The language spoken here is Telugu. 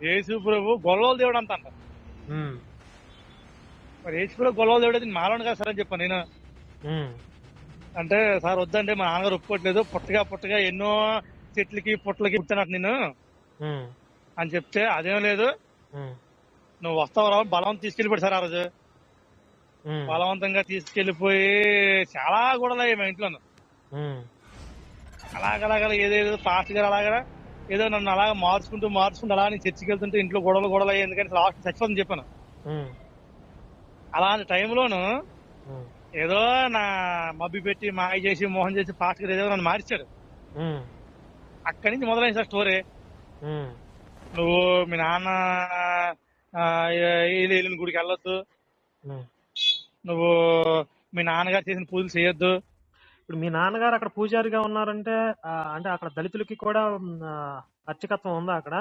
యేసు ప్రభు గొల్లల దేవుడు అంత అంట. ఉమ్, మరి యేసు ప్రభు గొల్లల దేవుడు అది మాలోని కదా సార్ అని చెప్పాను నేను. అంటే సార్ వద్దంటే మా నాన్నగారు ఒప్పుకోవట్లేదు పుట్టగా పుట్టగా ఎన్నో చెట్లకి పుట్టలకి పుట్టానట నేను అని చెప్తే అదేం లేదు. నువ్వు వస్తావు రావు బలవంతం తీసుకెళ్ళిపోయాడు సార్ ఆ రోజు. బలవంతంగా తీసుకెళ్ళిపోయి చాలా గొడవలు అయ్యాయి మా ఇంట్లో అలాగలాగల ఏదేదో ఫాస్ట్గా అలాగా ఏదో నన్ను అలాగ మార్చుకుంటూ మార్చుకుంటూ అలా చర్చికి వెళ్తుంటే ఇంట్లో గొడవలు గొడవలు అయ్యాయి. ఎందుకంటే లాస్ట్ చచ్చిపోతుంది చెప్పాను. అలాంటి టైంలోను ఏదో నా మబ్బి పెట్టి మాయ చేసి మోహన్ చేసి ఫాస్ట్గా ఏదో నన్ను మార్చాడు. అక్కడి నుంచి మొదలైంది సార్ స్టోరీ. నువ్వు మీ నాన్న ఏలిన గుడికి వెళ్ళొద్దు. నువ్వు మీ నాన్నగారు చేసిన పూజలు చేయొద్దు. ఇప్పుడు మీ నాన్నగారు అక్కడ పూజారిగా ఉన్నారంటే అంటే అక్కడ దళితులకి కూడా అర్చకత్వం ఉందా అక్కడ?